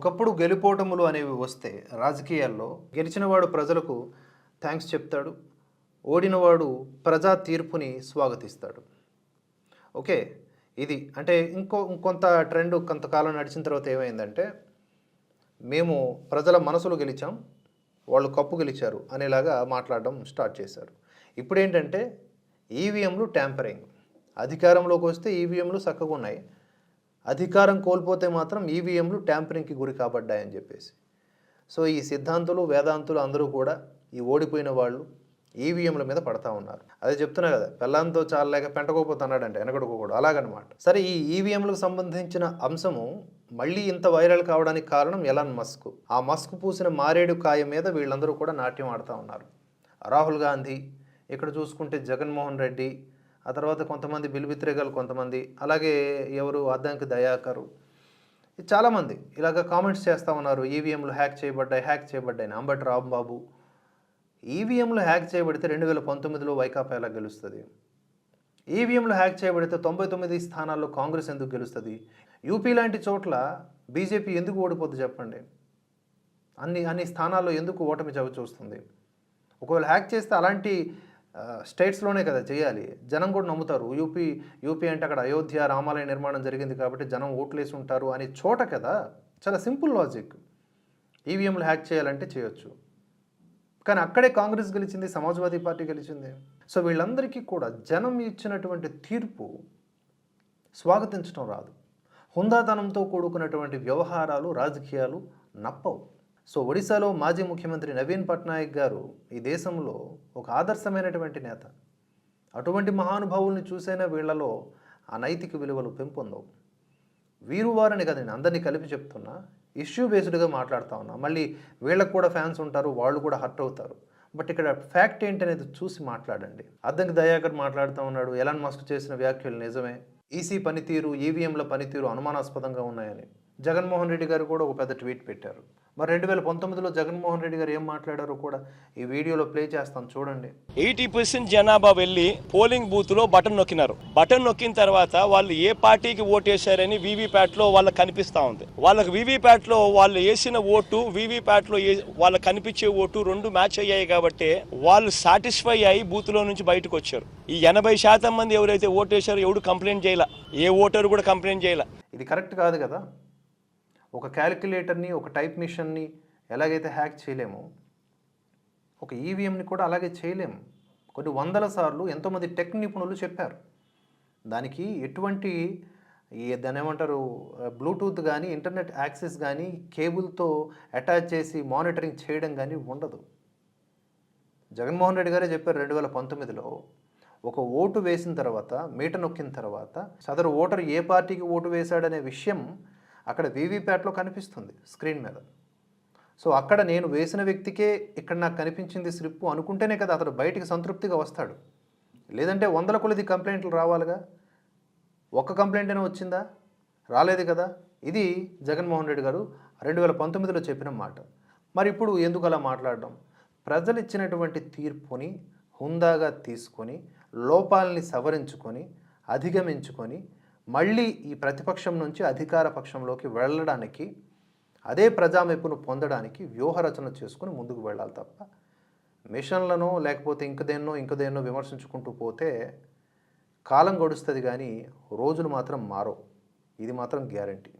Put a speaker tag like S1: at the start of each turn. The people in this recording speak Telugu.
S1: ఒకప్పుడు గెలుపోటములు అనేవి వస్తే రాజకీయాల్లో గెలిచినవాడు ప్రజలకు థ్యాంక్స్ చెప్తాడు ఓడినవాడు ప్రజా తీర్పుని స్వాగతిస్తాడు. ఓకే ఇది అంటే ఇంకో ఇంకొంత ట్రెండ్ కొంతకాలం నడిచిన తర్వాత ఏమైందంటే మేము ప్రజల మనసులు గెలిచాం వాళ్ళు కప్పు గెలిచారు అనేలాగా మాట్లాడడం స్టార్ట్ చేశారు. ఇప్పుడు ఏంటంటే ఈవీఎంలు ట్యాంపరింగ్. అధికారంలోకి వస్తే ఈవీఎంలు చక్కగా ఉన్నాయి. అధికారం కోల్పోతే మాత్రం ఈవీఎంలు ట్యాంపరింగ్కి గురి కాబడ్డాయని చెప్పేసి. సో ఈ సిద్ధాంతులు వేదాంతులు అందరూ కూడా ఈ ఓడిపోయిన వాళ్ళు ఈవీఎంల మీద పడతా ఉన్నారు. అదే చెప్తున్నా కదా పెళ్ళంతో చాలలేక పెంటకోపోతున్నాడంటే వెనకడుకోకూడదు అలాగనమాట. సరే ఈ ఈవీఎంలకు సంబంధించిన అంశము మళ్ళీ ఇంత వైరల్ కావడానికి కారణం ఎలాన్ మస్క్. ఆ మస్క్ పూసిన మారేడు కాయ మీద వీళ్ళందరూ కూడా నాట్యం ఆడుతూ ఉన్నారు. రాహుల్ గాంధీ ఇక్కడ చూసుకుంటే జగన్మోహన్ రెడ్డి ఆ తర్వాత కొంతమంది బిల్విత్రేగలు కొంతమంది అలాగే ఎవరు అద్దంకి దయాకరు. చాలామంది ఇలాగ కామెంట్స్ చేస్తూ ఉన్నారు ఈవీఎంలు హ్యాక్ చేయబడ్డాయి హ్యాక్ చేయబడ్డాయి. అంబటి రాంబాబు ఈవీఎంలు హ్యాక్ చేయబడితే రెండు వేల పంతొమ్మిదిలో వైకాపా ఎలా గెలుస్తుంది? ఈవీఎంలు హ్యాక్ చేయబడితే తొంభై తొమ్మిది స్థానాల్లో కాంగ్రెస్ ఎందుకు గెలుస్తుంది? యూపీ లాంటి చోట్ల బీజేపీ ఎందుకు ఓడిపోద్ది చెప్పండి? అన్ని అన్ని స్థానాల్లో ఎందుకు ఓటమి చవి చూస్తుంది ఒకవేళ హ్యాక్ చేస్తే అలాంటి స్టేట్స్లోనే కదా చేయాలి. జనం కూడా నమ్ముతారు. యూపీ యూపీ అంటే అక్కడ అయోధ్య రామాలయ నిర్మాణం జరిగింది కాబట్టి జనం ఓట్లేసి ఉంటారు అనే చోట కదా చాలా సింపుల్ లాజిక్. ఈవీఎంలు హ్యాక్ చేయాలంటే చేయొచ్చు. కానీ అక్కడే కాంగ్రెస్ గెలిచింది సమాజ్వాదీ పార్టీ గెలిచింది. సో వీళ్ళందరికీ కూడా జనం ఇచ్చినటువంటి తీర్పు స్వాగతించడం రాదు. హుందాతనంతో కూడుకున్నటువంటి వ్యవహారాలు రాజకీయాలు నప్పవు. సో ఒడిశాలో మాజీ ముఖ్యమంత్రి నవీన్ పట్నాయక్ గారు ఈ దేశంలో ఒక ఆదర్శమైనటువంటి నేత. అటువంటి మహానుభావుల్ని చూసైనా వీళ్ళలో ఆ నైతిక విలువలు పెంపొందవు. వీరు వారని కదా నేను అందరినీ కలిపి చెప్తున్నా ఇష్యూ బేస్డ్గా మాట్లాడుతూ ఉన్నా. మళ్ళీ వీళ్ళకు కూడా ఫ్యాన్స్ ఉంటారు వాళ్ళు కూడా హర్ట్ అవుతారు. బట్ ఇక్కడ ఫ్యాక్ట్ ఏంటనేది చూసి మాట్లాడండి. అద్దంకి దయాకర్ మాట్లాడుతూ ఉన్నాడు ఎలాన్ మస్క్ చేసిన వ్యాఖ్యలు నిజమే. ఈసీ పనితీరు ఈవీఎంల పనితీరు అనుమానాస్పదంగా ఉన్నాయని. జగన్మోహన్ రెడ్డి గారు కూడా ఒక పెద్ద ట్వీట్ పెట్టారు. మరి రెండు వేల పంతొమ్మిదిలో జగన్మోహన్ రెడ్డి గారు ఏం మాట్లాడారో కూడా ఈ వీడియోలో ప్లే చేస్తాను చూడండి.
S2: ఎయిటీ పర్సెంట్ జనాభా వెళ్ళి పోలింగ్ బూత్లో బటన్ నొక్కినారు. బటన్ నొక్కిన తర్వాత వాళ్ళు ఏ పార్టీకి ఓటేశారని వీవీప్యాట్లో వాళ్ళకి కనిపిస్తా ఉంది. వాళ్ళకి వీవీప్యాట్లో వాళ్ళు వేసిన ఓటు వీవీప్యాట్లో వాళ్ళకి కనిపించే ఓటు రెండు మ్యాచ్ అయ్యాయి కాబట్టి వాళ్ళు సాటిస్ఫై అయ్యి బూత్లో నుంచి బయటకు వచ్చారు. ఈ ఎనభై శాతం మంది ఎవరైతే ఓటేశారో ఎవడు కంప్లైంట్ చేయాల? ఏ ఓటరు కూడా కంప్లైంట్ చేయాల?
S1: ఇది కరెక్ట్ కాదు కదా? ఒక క్యాలిక్యులేటర్ని ఒక టైప్ మిషన్ని ఎలాగైతే హ్యాక్ చేయలేమో ఒక ఈవీఎంని కూడా అలాగే చేయలేము కొన్ని వందల సార్లు ఎంతోమంది టెక్ నిపుణులు చెప్పారు. దానికి ఎటువంటి దాని ఏమంటారు బ్లూటూత్ కానీ ఇంటర్నెట్ యాక్సెస్ కానీ కేబుల్తో అటాచ్ చేసి మానిటరింగ్ చేయడం కానీ ఉండదు. జగన్మోహన్ రెడ్డి గారే చెప్పారు రెండు వేల పంతొమ్మిదిలో ఒక ఓటు వేసిన తర్వాత మీట నొక్కిన తర్వాత సదరు ఓటర్ ఏ పార్టీకి ఓటు వేశాడనే విషయం అక్కడ వీవీప్యాట్లో కనిపిస్తుంది స్క్రీన్ మీద. సో అక్కడ నేను వేసిన వ్యక్తికే ఇక్కడ నాకు కనిపించింది స్లిప్ అనుకుంటేనే కదా అతడు బయటికి సంతృప్తిగా వస్తాడు. లేదంటే వందల కొలది కంప్లైంట్లు రావాలిగా? ఒక్క కంప్లైంట్ అయినా వచ్చిందా? రాలేదు కదా? ఇది జగన్మోహన్ రెడ్డి గారు రెండు వేల పంతొమ్మిదిలో చెప్పిన మాట. మరి ఇప్పుడు ఎందుకు అలా మాట్లాడడం? ప్రజలు ఇచ్చినటువంటి తీర్పుని హుందాగా తీసుకొని లోపాలని సవరించుకొని అధిగమించుకొని మళ్ళీ ఈ ప్రతిపక్షం నుంచి అధికార పక్షంలోకి వెళ్ళడానికి అదే ప్రజామెప్పును పొందడానికి వ్యూహరచన చేసుకుని ముందుకు వెళ్ళాలి తప్ప మిషన్లను లేకపోతే ఇంకదేన్నో ఇంకదేన్నో విమర్శించుకుంటూ పోతే కాలం గడుస్తుంది కానీ రోజులు మాత్రం మారవు. ఇది మాత్రం గ్యారంటీ.